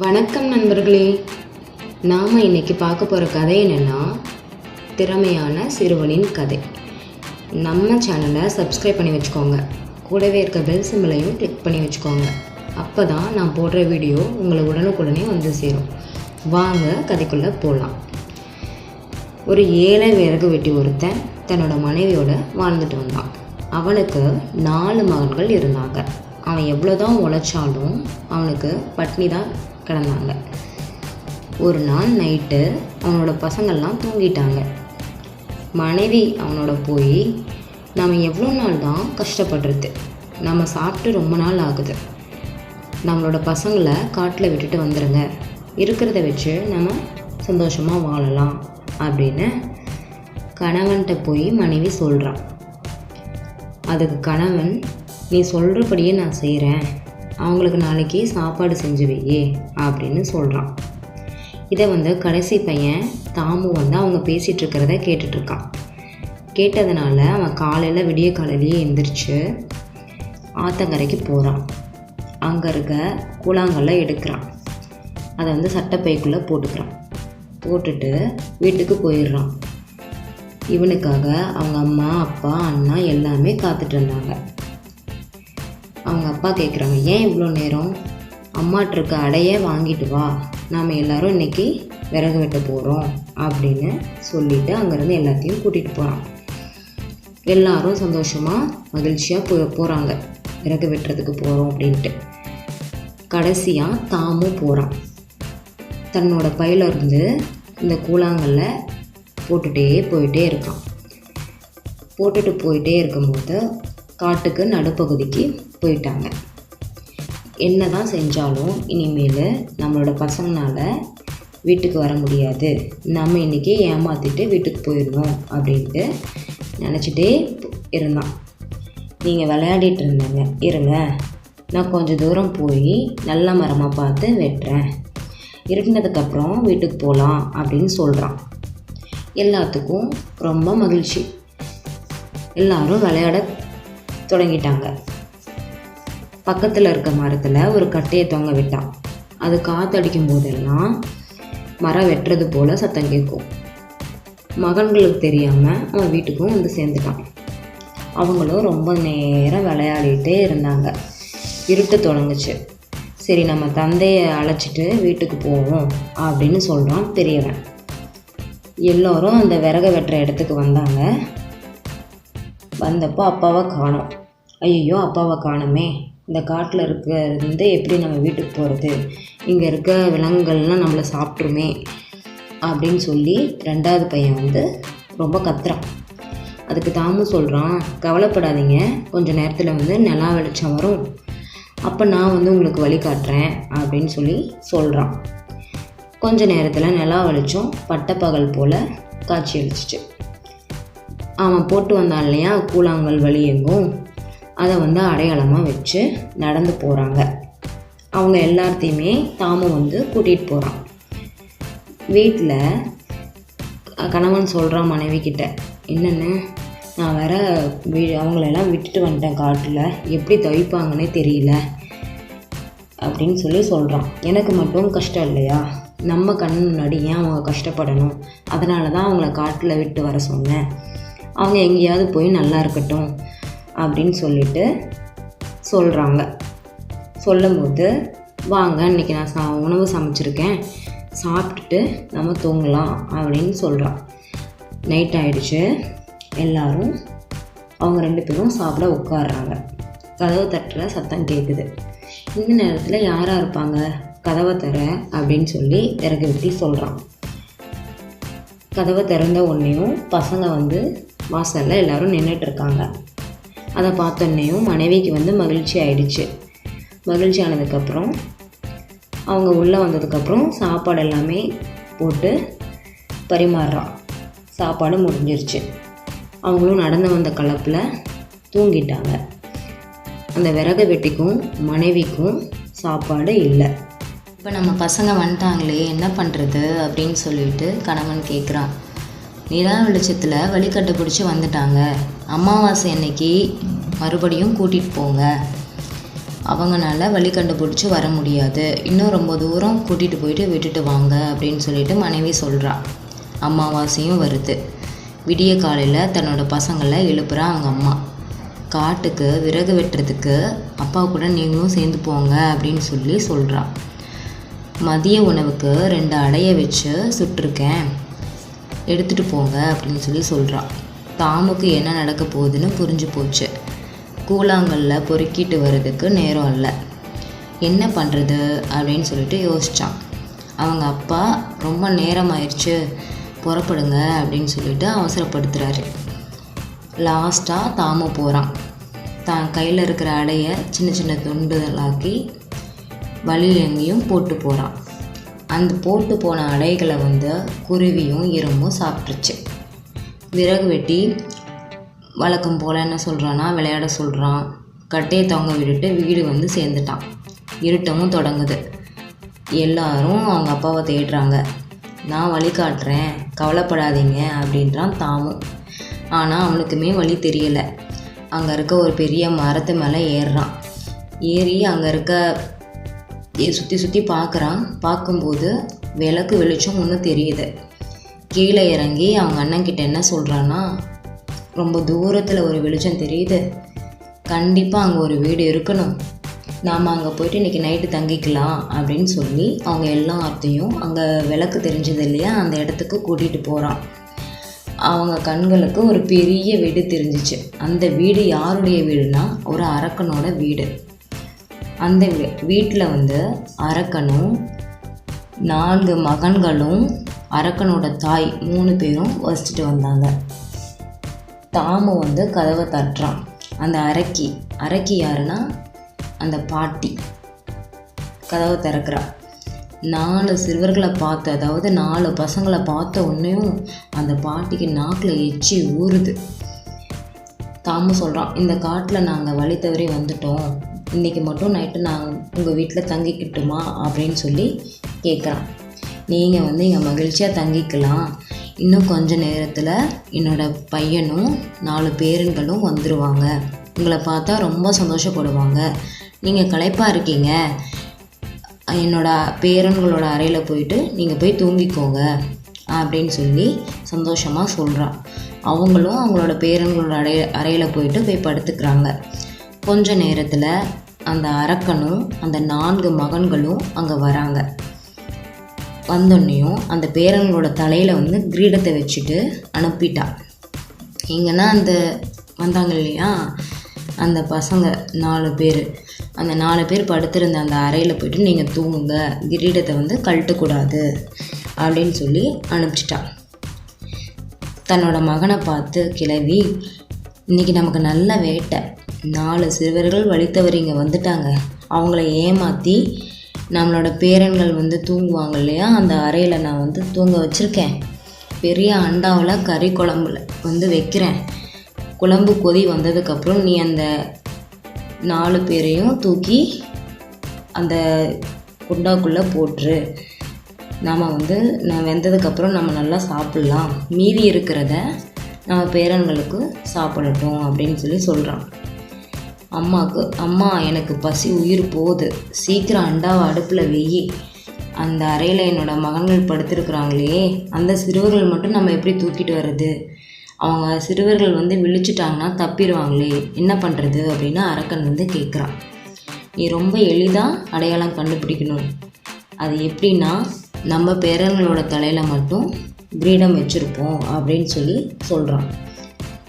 வணக்கம் நண்பர்களே. நாம் இன்னைக்கு பார்க்க போகிற கதை என்னென்னா திறமையான சிறுவனின் கதை. நம்ம சேனலை சப்ஸ்கிரைப் பண்ணி வச்சுக்கோங்க. கூடவே இருக்க பெல் சிம்பிளையும் கிளிக் பண்ணி வச்சுக்கோங்க. அப்போ தான் நான் போடுற வீடியோ உங்களை உடனுக்குடனே வந்து சேரும். வாங்க கதைக்குள்ளே போகலாம் ஒரு ஏழை விறகு வெட்டி ஒருத்தன் தன்னோட மனைவியோடு வாழ்ந்துட்டு வந்தான். அவனுக்கு நாலு மகன்கள் இருந்தாங்க. அவன் எவ்வளோதான் உழைச்சாலும் அவனுக்கு பட்னி தான் கிடந்தாங்க. ஒரு நாள் நைட்டு அவனோட பசங்கள்லாம் தூங்கிட்டாங்க. மனைவி அவனோட போய் நம்ம எவ்வளோ நாள் தான் கஷ்டப்படுறது நம்ம சாப்பிட்டு ரொம்ப நாள் ஆகுது. நம்மளோட பசங்களை காட்டில் விட்டுட்டு வந்துடுங்க இருக்கிறத வச்சு நம்ம சந்தோஷமாக வாழலாம். அப்படின்னு கணவன்கிட்ட போய் மனைவி சொல்கிறான் அதுக்கு கணவன் நீ சொல்கிறபடியே நான் செய்கிறேன் அவங்களுக்கு நாளைக்கு சாப்பாடு செஞ்சு வையே அப்படின்னு சொல்கிறான் இதை வந்து கடைசி பையன் தாமு வந்து அவங்க பேசிகிட்டு இருக்கிறத கேட்டுட்ருக்கான். கேட்டதுனால அவன் காலையில் விடிய காலையிலேயே எந்திரிச்சு ஆத்தங்கரைக்கு போகிறான் அங்கே இருக்க கூழாங்கல்ல எடுக்கிறான். அதை வந்து சட்டப்பைக்குள்ளே போட்டுக்கிறான். போட்டுட்டு வீட்டுக்கு போயிடுறான். இவனுக்காக அவங்க அம்மா அப்பா அண்ணா எல்லாமே காத்துட்டு இருந்தாங்க. அவங்க அப்பா கேட்குறாங்க ஏன் இவ்வளோ நேரம் அம்மாட்டிருக்க இருக்க வாங்கிட்டு வா. நாம் எல்லாரும் இன்னைக்கு விறகு வெட்ட போகிறோம் அப்படின்னு சொல்லிவிட்டு அங்கேருந்து எல்லாத்தையும் கூட்டிகிட்டு போகிறான் எல்லாரும் சந்தோஷமாக மகிழ்ச்சியாக போ போகிறாங்க விறகு வெட்டுறதுக்கு போகிறோம் அப்படின்ட்டு. கடைசியாக தாமும் போகிறான் தன்னோட பையிலருந்து இந்த கூழாங்கல்ல போட்டுகிட்டே போயிட்டே இருக்கான். போட்டுட்டு போயிட்டே இருக்கும்போது காட்டுக்கு நடுப்பகுதிக்கு போயிட்டாங்க. என்ன தான் செஞ்சாலும் இனிமேல் நம்மளோட பசங்களால் வீட்டுக்கு வர முடியாது. நம்ம இன்றைக்கி ஏமாற்றிட்டு வீட்டுக்கு போயிடணும் அப்படின்ட்டு நினச்சிட்டே இருந்தான். நீங்கள் விளையாடிட்டு இருந்தாங்க. இருங்க நான் கொஞ்சம் தூரம் போய் நல்ல மரமாக பார்த்து வெட்டுறேன். இருட்டினதுக்கப்புறம் வீட்டுக்கு போகலாம் அப்படின்னு சொல்கிறான் எல்லாத்துக்கும் ரொம்ப மகிழ்ச்சி. எல்லாரும் விளையாட தொடங்கிட்டாங்க. பக்கத்தில் இருக்க மரத்தில் ஒரு கட்டையை தொங்க விட்டான் அது காத்தடிக்கும் போதெல்லாம் மரம் வெட்டுறது போல் சத்தம் கேட்கும். மகன்களுக்கு தெரியாமல் அவன் வீட்டுக்கும் வந்து சேர்ந்துட்டான். அவங்களும் ரொம்ப நேரம் விளையாடிட்டே இருந்தாங்க. இருட்டு தொடங்குச்சு. சரி நம்ம தந்தையை அழைச்சிட்டு வீட்டுக்கு போவோம் அப்படின்னு சொல்கிறான் பெரியவன். எல்லோரும் அந்த விறகு வெட்டுற இடத்துக்கு வந்தாங்க. வந்தப்போ அப்பாவை காணோம். ஐயோ அப்பாவை காணுமே. இந்த காட்டில் இருக்கிறது எப்படி நம்ம வீட்டுக்கு போகிறது இங்கே இருக்க விலங்குகள்லாம் நம்மளை சாப்பிட்ருமே அப்படின்னு சொல்லி ரெண்டாவது பையன் வந்து ரொம்ப கத்துறான். அதுக்கு தாமும் சொல்கிறான் கவலைப்படாதீங்க கொஞ்சம் நேரத்தில் வந்து நிலா வெளிச்சம் வரும். அப்போ நான் வந்து உங்களுக்கு வழி காட்டுறேன் அப்படின்னு சொல்லி சொல்கிறான் கொஞ்ச நேரத்தில் நிலா வெளிச்சம் பட்டப்பகல் போல் காட்சி அளிச்சிச்சு. அவன் போட்டு வந்தான் இல்லையா? கூழாங்கல் வழி எங்கும். அதை வந்து அடையாளமாக வச்சு நடந்து போகிறாங்க அவங்க எல்லாத்தையுமே தாமும் வந்து கூட்டிகிட்டு போகிறான் வீட்டில் கணவன் சொல்கிறான் மனைவி கிட்ட என்னென்னு? நான் வேற வீ அவங்களெல்லாம் விட்டுட்டு வந்துட்டேன் காட்டில். எப்படி தவிப்பாங்கன்னே தெரியல. அப்படின்னு சொல்லி சொல்கிறான் எனக்கு மட்டும் கஷ்டம் இல்லையா? நம்ம கண் முன்னாடி ஏன் அவங்க கஷ்டப்படணும்? அதனால தான் அவங்கள காட்டில் விட்டு வர சொன்னேன். அவங்க எங்கேயாவது போய் நல்லா இருக்கட்டும். அப்படின்னு சொல்லிட்டு சொல்கிறாங்க சொல்லும்போது வாங்க இன்றைக்கி நான் சா உணவு சமைச்சிருக்கேன். சாப்பிட்டுட்டு நம்ம தூங்கலாம் அப்படின்னு சொல்கிறான் நைட் ஆகிடுச்சு எல்லோரும் அவங்க ரெண்டு பேரும் சாப்பிட உட்காடுறாங்க கதவு தட்டுற சத்தம் கேட்குது இந்த நேரத்தில் யாராக இருப்பாங்க? கதவை தர அப்படின்னு சொல்லி இறக்கி வெட்டி சொல்கிறான் கதவை திறந்த உடனேயும் பசங்க வந்து வாசலில் எல்லோரும் நின்றுட்டு இருக்காங்க. அதை பார்த்தோன்னையும் மனைவிக்கு வந்து மகிழ்ச்சி ஆயிடுச்சு. மகிழ்ச்சி ஆனதுக்கப்புறம் அவங்க உள்ளே வந்ததுக்கப்புறம் சாப்பாடு எல்லாமே போட்டு பரிமாறுறான். சாப்பாடு முடிஞ்சிருச்சு. அவங்களும் நடந்து வந்த கலப்பில் தூங்கிட்டாங்க. அந்த விறகு வெட்டிக்கும் மனைவிக்கும் சாப்பாடு இல்லை. இப்போ நம்ம பசங்க வந்துட்டாங்களே என்ன பண்ணுறது அப்படின்னு சொல்லிட்டு கணவன் கேட்குறான் நிலா வெளிச்சத்தில் வழி பிடிச்சி வந்துட்டாங்க. அமாவாசை அன்னைக்கு மறுபடியும் கூட்டிகிட்டு போங்க. அவங்கனால வழி கண்டுபிடிச்சி வர முடியாது. இன்னும் ரொம்ப தூரம் கூட்டிகிட்டு போயிட்டு விட்டுட்டு வாங்க அப்படின்னு சொல்லிட்டு மனைவி சொல்கிறா அமாவாசையும் வருது. விடிய காலையில் தன்னோட பசங்களை எழுப்புறா அவங்க அம்மா. காட்டுக்கு விறகு வெட்டுறதுக்கு அப்பா கூட நீங்களும் சேர்ந்து போங்க அப்படின்னு சொல்லி சொல்கிறா மதிய உணவுக்கு ரெண்டு அடையை வச்சு சுட்டிருக்கேன். எடுத்துகிட்டு போங்க அப்படின்னு சொல்லி சொல்கிறான் தாமுக்கு என்ன நடக்க போகுதுன்னு புரிஞ்சு போச்சு. கூழாங்கல்ல பொறுக்கிட்டு வர்றதுக்கு நேரம் இல்லை என்ன பண்ணுறது அப்படின்னு சொல்லிட்டு யோசித்தான் அவங்க அப்பா ரொம்ப நேரம் ஆயிடுச்சு புறப்படுங்க அப்படின்னு சொல்லிட்டு அவசரப்படுத்துகிறாரு லாஸ்ட்டாக தாமு போகிறான் தான் கையில் இருக்கிற அடையை சின்ன சின்ன துண்டுகளாக்கி வழியில் எங்கேயும் போட்டு போகிறான் அந்த போட்டு போன அடைகளை வந்து குருவியும் இரும்பும் சாப்பிட்ருச்சு விறகு வெட்டி வழக்கம் போல் என்ன சொல்கிறான்னா விளையாட சொல்கிறான் கட்டையை தொங்க விட்டுட்டு வீடு வந்து சேர்ந்துட்டான். இருட்டமும் தொடங்குது. எல்லாரும் அவங்க அப்பாவை தேடுறாங்க. நான் வழி காட்டுறேன் கவலைப்படாதீங்க அப்படின்றான் தாமும் ஆனால் அவனுக்குமே வழி தெரியலை. அங்கே இருக்க ஒரு பெரிய மரத்து மேலே ஏறுறான். ஏறி அங்கே இருக்க சுற்றி சுற்றி பார்க்குறான் பார்க்கும்போது விளக்கு வெளிச்சம் ஒன்றும் தெரியுது. கீழே இறங்கி அவங்க அண்ணன்கிட்ட என்ன சொல்கிறான்னா ரொம்ப தூரத்தில் ஒரு வெளிச்சம் தெரியுது. கண்டிப்பாக அங்கே ஒரு வீடு இருக்கணும். நாம் அங்கே போயிட்டு இன்றைக்கி நைட்டு தங்கிக்கலாம். அப்படின்னு சொல்லி அவங்க எல்லாத்தையும் அங்கே விளக்கு தெரிஞ்சது இல்லையா? அந்த இடத்துக்கு கூட்டிகிட்டு போகிறான் அவங்க கண்களுக்கு ஒரு பெரிய வீடு தெரிஞ்சிச்சு. அந்த வீடு யாருடைய வீடுனா ஒரு அரக்கனோட வீடு. அந்த வீட்டில் வந்து அரக்கனும் நான்கு மகன்களும் அரக்கனோட தாய் மூணு பேரும் வசிச்சுட்டு வந்தாங்க. தாமு வந்து கதவை தட்டுறான். அந்த அரக்கி அரக்கி யாருன்னா அந்த பாட்டி. கதவை திறக்கிறா. நாலு சிறுவர்களை பார்த்து அதாவது நாலு பசங்களை பார்த்த உடனேயும் அந்த பாட்டிக்கு நாக்கில் எச்சி ஊறுது. தாமு சொல்கிறான் இந்த காட்டில் நாங்கள் வழி தவறி வந்துட்டோம். இன்றைக்கி மட்டும் நைட்டு நாங்கள் உங்கள் வீட்டில் தங்கிக்கிட்டுமா அப்படின்னு சொல்லி கேட்குறான் நீங்கள் வந்து இங்கே மகிழ்ச்சியாக தங்கிக்கலாம். இன்னும் கொஞ்ச நேரத்தில் என்னோடய பையனும் நாலு பேருங்களும் வந்துடுவாங்க உங்களை பார்த்தா ரொம்ப சந்தோஷப்படுவாங்க. நீங்கள் களைப்பாக இருக்கீங்க. என்னோட பேரன்களோட அறையில் போயிட்டு நீங்கள் போய் தூங்கிக்கோங்க அப்படின்னு சொல்லி சந்தோஷமாக சொல்கிறான் அவங்களும் அவங்களோட பேரன்களோட அறைய அறையில் போயிட்டு போய் படுத்துக்கிறாங்க. கொஞ்ச நேரத்தில் அந்த அரக்கனும் அந்த நான்கு மகன்களும் அங்கே வராங்க. வந்தோடனையும் அந்த பேரன்களோட தலையில் வந்து கிரீடத்தை வச்சுட்டு அனுப்பிட்டா. எங்கன்னா அந்த வந்தாங்க இல்லையா? அந்த பசங்க நாலு பேர். அந்த நாலு பேர் படுத்திருந்த அந்த அறையில் போய்ட்டு நீங்கள் தூங்குங்க. கிரீடத்தை வந்து கழட்டக்கூடாது. அப்படின்னு சொல்லி அனுப்பிச்சிட்டான் தன்னோட மகனை பார்த்து கிளவி இன்றைக்கி நமக்கு நல்ல வேட்டை. நாலு சிறுவர்கள் வழித்தவர் இங்கே வந்துட்டாங்க. அவங்கள ஏமாற்றி நம்மளோட பேரன்கள் வந்து தூங்குவாங்க இல்லையா? அந்த அறையில் நான் வந்து தூங்க வச்சுருக்கேன். பெரிய அண்டாவில் கறி குழம்புல வந்து வைக்கிறேன். குழம்பு கொதி வந்ததுக்கப்புறம் நீ அந்த நாலு பேரையும் தூக்கி அந்த குண்டாக்குள்ளே போட்டுரு. நாம் வந்து நான் வெந்ததுக்கப்புறம் நம்ம நல்லா சாப்பிட்லாம். மீதி இருக்கிறத நம்ம பேரன்களுக்கு சாப்பிடட்டும் அப்படின்னு சொல்லி சொல்கிறான் அம்மாவுக்கு அம்மா எனக்கு பசி உயிர் போகுது. சீக்கிரம் அண்டாவை அடுப்பில் வெயி. அந்த அறையில் என்னோடய மகன்கள் படுத்திருக்கிறாங்களே அந்த சிறுவர்கள் மட்டும் நம்ம எப்படி தூக்கிட்டு வர்றது? அவங்க சிறுவர்கள் வந்து விழிச்சிட்டாங்கன்னா தப்பிடுவாங்களே என்ன பண்ணுறது அப்படின்னு அரக்கன் வந்து கேட்குறான் நீ ரொம்ப எளிதாக அடையாளம் கண்டுபிடிக்கணும். அது எப்படின்னா நம்ம பேரன்களோட தலையில் மட்டும் கிரீடம் வச்சுருப்போம் அப்படின்னு சொல்லி சொல்கிறான்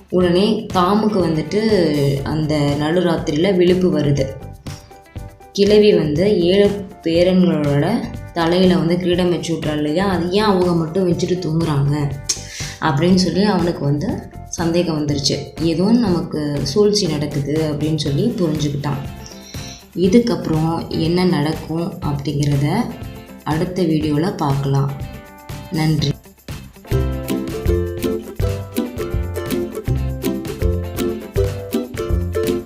உடனே தாமுக்கு வந்துட்டு அந்த நடுராத்திரியில் விழுப்பு வருது. கிழவி வந்து ஏழு பேரன்களோட தலையில் வந்து கிரீடம் வச்சு விட்றாள் இல்லையா? அது ஏன் அவங்க மட்டும் வச்சுட்டு தூங்குறாங்க? அப்படின்னு சொல்லி அவனுக்கு வந்து சந்தேகம் வந்துருச்சு. ஏதோ நமக்கு சூழ்ச்சி நடக்குது அப்படின்னு சொல்லி புரிஞ்சுக்கிட்டான். இதுக்கப்புறம் என்ன நடக்கும் அப்படிங்கிறத அடுத்த வீடியோவில் பார்க்கலாம். நன்றி.